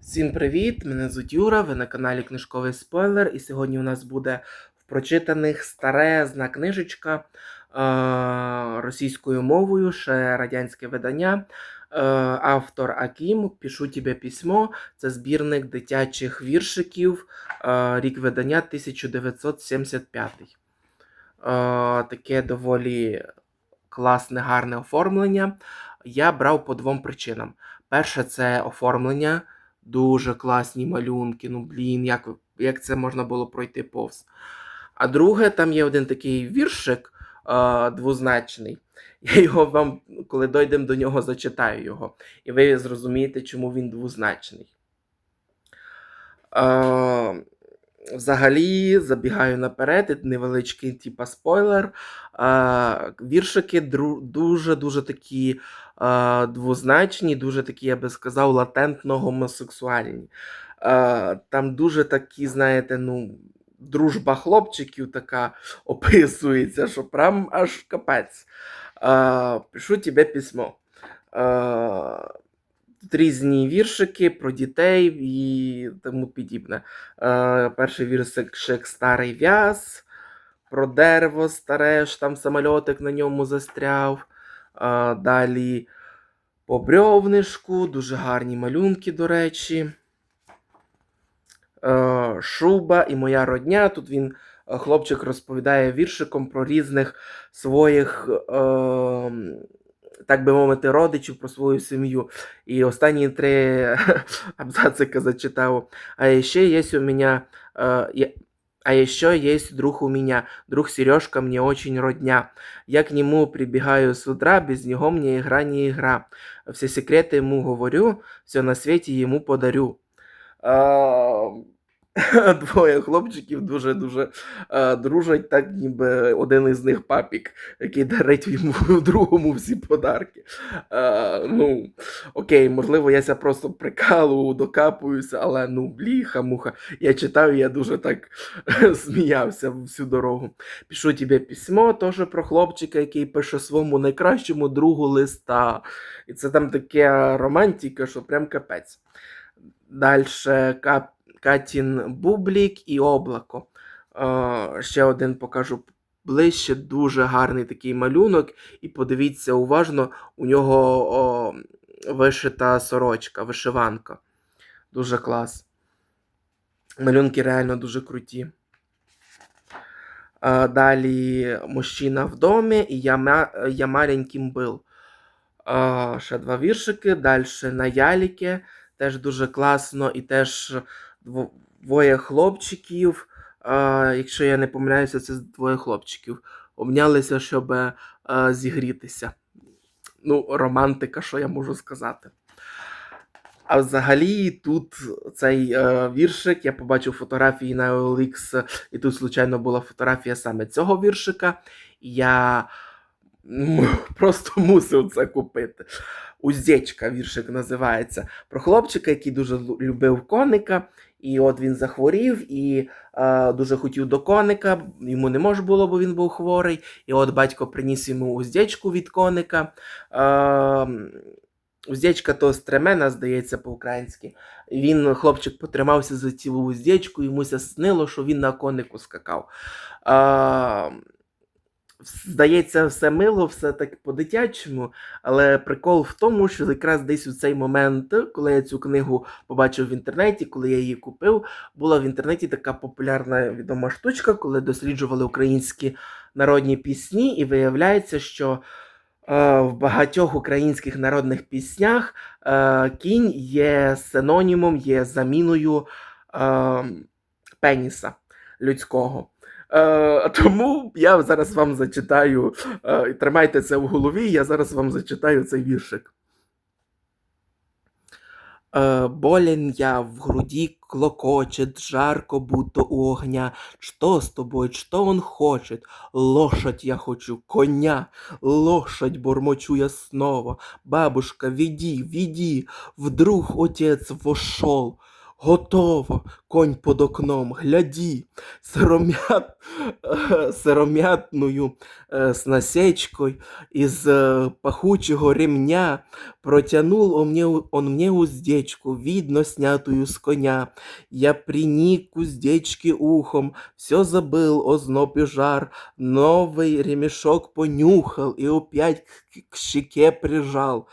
Всім привіт! Мене звуть Юра, ви на каналі Книжковий Спойлер, і сьогодні у нас буде в прочитаних старезна книжечка е, російською мовою, ще радянське видання. Е, автор Акім Пішу тебе письмо. Це збірник дитячих віршиків, е, рік видання 1975. Е, таке доволі класне, гарне оформлення. Я брав по двом причинам. Перше, це оформлення. Дуже класні малюнки. Ну, блін, як, як це можна було пройти повз. А друге, там є один такий віршик е, двозначний. Я його вам, коли дойдемо до нього, зачитаю його. І ви зрозумієте, чому він двозначний. Е, взагалі, забігаю наперед, невеличкий, типа спойлер. Е, віршики дуже-дуже такі е, двозначні, дуже такі, я би сказав, латентно гомосексуальні. Е, там дуже такі, знаєте, ну, дружба хлопчиків така описується, що прям аж капець. Е, пишу тебе письмо. Тут різні віршики про дітей і тому подібне. Е, перший віршик Старий в'яз, про дерево старе, що там самольотик на ньому застряв. Е, далі по брьовнишку, дуже гарні малюнки, до речі. Е, Шуба і моя родня. Тут він, е, хлопчик, розповідає віршиком про різних своїх, е, так би мовити, родичів, про свою сім'ю. І останні три абзацика зачитав. А ще є у мене. Е, а еще есть друг у меня, друг Сережка мне очень родня. Я к нему прибегаю с утра, без него мне игра не игра. Все секреты ему говорю, все на свете ему подарю. Двоє хлопчиків дуже-дуже е, дружать, так ніби один із них папік, який дарить йому в другому всі подарки. Е, ну, окей, можливо, я ся просто прикалую, докапуюся, але ну, бліха-муха. Я читав, я дуже так сміявся всю дорогу. Пишу тобі письмо, теж про хлопчика, який пише своєму найкращому другу листа. І це там таке романтика, що прям капець. Дальше Кап... Катін Бублік і Облако. Ще один покажу ближче. Дуже гарний такий малюнок. І подивіться уважно, у нього о, вишита сорочка, вишиванка. Дуже клас. Малюнки реально дуже круті. Далі мужчина в домі і я, я маленьким был. Е, Ще два віршики. Далі на яліки. Теж дуже класно, і теж двоє хлопчиків. е, Якщо я не помиляюся, це двоє хлопчиків. Обнялися, щоб е, зігрітися. Ну, романтика, що я можу сказати. А взагалі, тут цей е, віршик, я побачив фотографії на OLX, і тут, случайно, була фотографія саме цього віршика. Я просто мусив це купити. Уздечка віршик називається. Про хлопчика, який дуже любив коника. І от він захворів і е, дуже хотів до коника. Йому не можна було, бо він був хворий. І от батько приніс йому уздечку від коника. Е, Уздечка то стремена, здається, по-українськи. Він, хлопчик, потримався за цілу уздечку, йому снило, що він на конику скакав. А, здається, все мило, все так по-дитячому, але прикол в тому, що якраз десь у цей момент, коли я цю книгу побачив в інтернеті, коли я її купив, була в інтернеті така популярна відома штучка, коли досліджували українські народні пісні, і виявляється, що е, в багатьох українських народних піснях е, кінь є синонімом, є заміною е, пеніса людського. Е, тому я зараз вам зачитаю, е, тримайте це в голові, я зараз вам зачитаю цей віршик. Э, болен я в груди клокочет, жарко, будто у огня. Что с тобой, что он хочет? Лошадь я хочу, коня, лошадь бормочу я снова. Бабушка, веди, веди, вдруг отец вошел. Готово, конь под окном, гляді, сиромят, е, сиромятною е, снасечкою із е, пахучего ремня протянул он мне, уздечку, видно, снятую с коня. Я приник к уздечке ухом, все забыл о зноб и жар, новый ремешок понюхал и опять к, щеке прижал.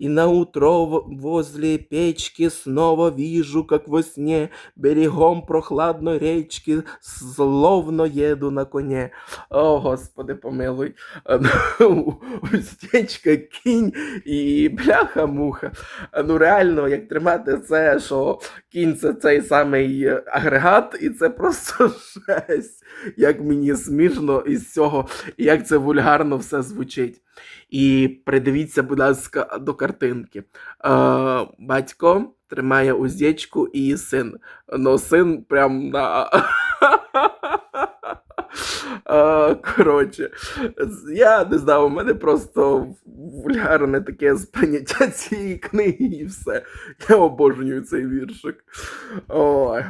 И наутро в- возле печки снова вижу, как во сне, берегом прохладной речки, словно еду на коне. О, Господи, помилуй. Устечка, кінь і бляха-муха. Ну реально, як тримати це, що кінь це цей самий е, агрегат, і це просто жесть. Як мені смішно із цього, і як це вульгарно все звучить. І придивіться, будь ласка, до картинки. Е, батько тримає уздечку і син. Ну, син прям на. Е, Коротше, я не знаю, у мене просто вульгарне таке сприйняття цієї книги і все. Я обожнюю цей віршик. Ой.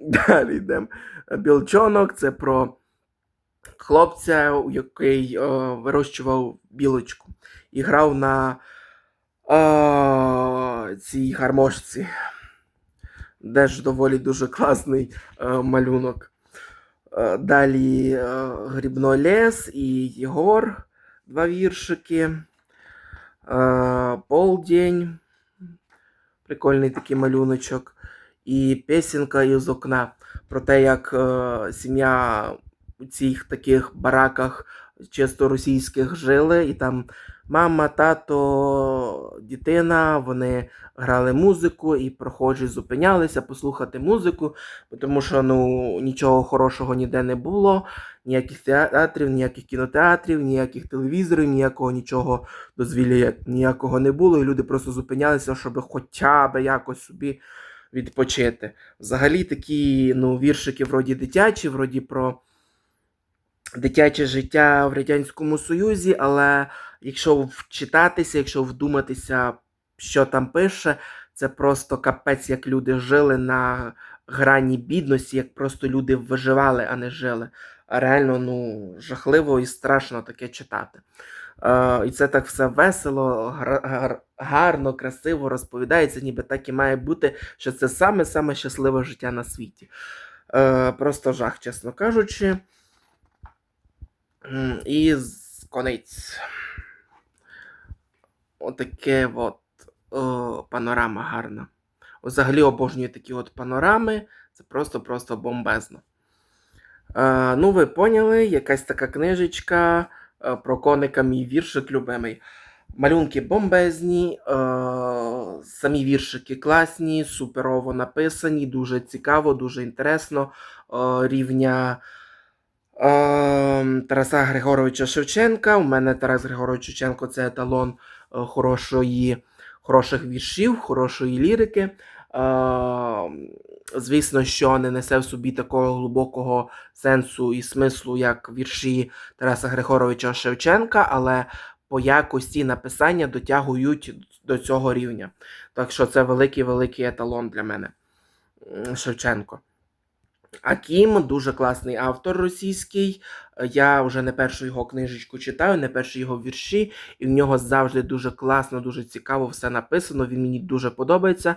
Далі йдемо. Білчонок це про хлопця, який е, вирощував білочку і грав на е, цій гармошці. Теж доволі дуже класний е, малюнок. Е, Далі е, Грібнолес і Єгор, два віршики. Е, Полдень. Прикольний такий малюночок. І песенка із окна про те, як е, сім'я у цих таких бараках чисто російських жили, і там мама, тато, дитина, вони грали музику і прохожі зупинялися послухати музику, тому що ну, нічого хорошого ніде не було, ніяких театрів, ніяких кінотеатрів, ніяких телевізорів, ніякого нічого дозвілля ніякого не було, і люди просто зупинялися, щоб хоча б якось собі відпочити. Взагалі такі ну, віршики вроді дитячі, вроді про дитяче життя в Радянському Союзі, але якщо вчитатися, якщо вдуматися, що там пише, це просто капець, як люди жили на грані бідності, як просто люди виживали, а не жили. Реально, ну, жахливо і страшно таке читати. Е, і це так все весело, гра- гар- гарно, красиво розповідається, ніби так і має бути, що це саме-саме щасливе життя на світі. Е, просто жах, чесно кажучи. І з- конець. Отаке от о, панорама гарна. Взагалі обожнюю такі от панорами. Це просто-просто бомбезно. Е, ну, ви поняли, якась така книжечка е, про коника, мій віршик любимий. Малюнки бомбезні, е, самі віршики класні, суперово написані, дуже цікаво, дуже інтересно. Е, рівня Тараса Григоровича Шевченка. У мене Тарас Григорович Шевченко це еталон е, хорошої, хороших віршів, хорошої лірики. Е, звісно, що не несе в собі такого глибокого сенсу і смислу, як вірші Тараса Григоровича Шевченка, але по якості написання дотягують до цього рівня. Так що це великий-великий еталон для мене. Шевченко. Акім дуже класний автор російський. Я вже не першу його книжечку читаю, не перші його вірші, і в нього завжди дуже класно, дуже цікаво все написано. Він мені дуже подобається.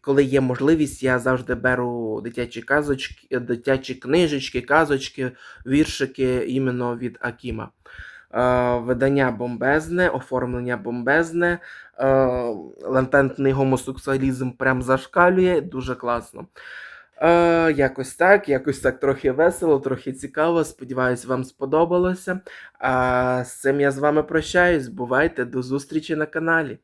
Коли є можливість, я завжди беру дитячі казочки, дитячі книжечки, казочки, віршики іменно від Акіма. Е, видання бомбезне, оформлення бомбезне, е, латентний гомосексуалізм прям зашкалює, дуже класно. Е, якось так, якось так трохи весело, трохи цікаво. Сподіваюсь, вам сподобалося. А з цим я з вами прощаюсь. Бувайте, до зустрічі на каналі.